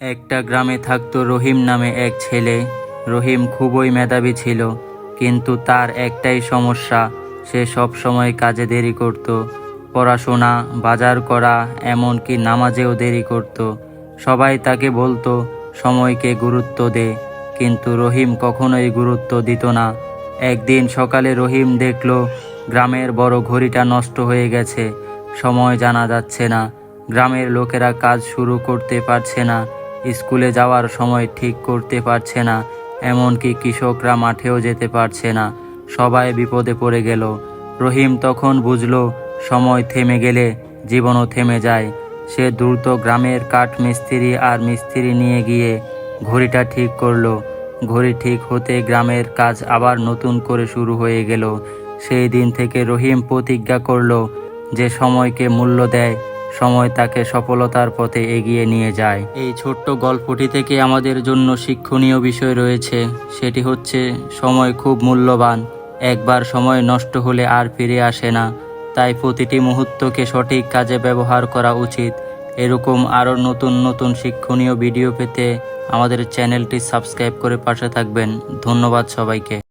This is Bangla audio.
একটা গ্রামে থাকতো রহিম নামে এক ছেলে। রহিম খুবই মেধাবী ছিল, কিন্তু তার একটাই সমস্যা, সে সব সময় কাজে দেরি করত। পড়াশোনা, বাজার করা, এমনকি নামাজেও দেরি করত। সবাই তাকে বলতো, সময়কে গুরুত্ব দে। কিন্তু রহিম কখনোই গুরুত্ব দিত না। একদিন সকালে রহিম দেখল, গ্রামের বড় ঘড়িটা নষ্ট হয়ে গেছে। সময় জানা যাচ্ছে না। গ্রামের লোকেরা কাজ শুরু করতে পারছে না। স্কুলে যাওয়ার সময় ঠিক করতে পারছে না, এমনকি কৃষকরা মাঠেও যেতে পারছে না। সবাই বিপদে পড়ে গেল। রহিম তখন বুঝলো, সময় থেমে গেলে জীবনও থেমে যায়। সে দ্রুত গ্রামের কাঠ মিস্ত্রি আর মিস্ত্রি নিয়ে গিয়ে ঘড়িটা ঠিক করল। ঘড়ি ঠিক হতে গ্রামের কাজ আবার নতুন করে শুরু হয়ে গেল। সেই দিন থেকে রহিম প্রতিজ্ঞা করল যে সময়কে মূল্য দেয় সময় তাকে সফলতার পথে এগিয়ে নিয়ে যায়। এই ছোট্ট গল্পটি থেকে আমাদের জন্য শিক্ষণীয় বিষয় রয়েছে। সেটি হচ্ছে, সময় খুব মূল্যবান। একবার সময় নষ্ট হলে আর ফিরে আসে না। তাই প্রতিটি মুহূর্তকে সঠিক কাজে ব্যবহার করা উচিত। এরকম আরও নতুন নতুন শিক্ষণীয় ভিডিও পেতে আমাদের চ্যানেলটি সাবস্ক্রাইব করে পাশে থাকবেন। ধন্যবাদ সবাইকে।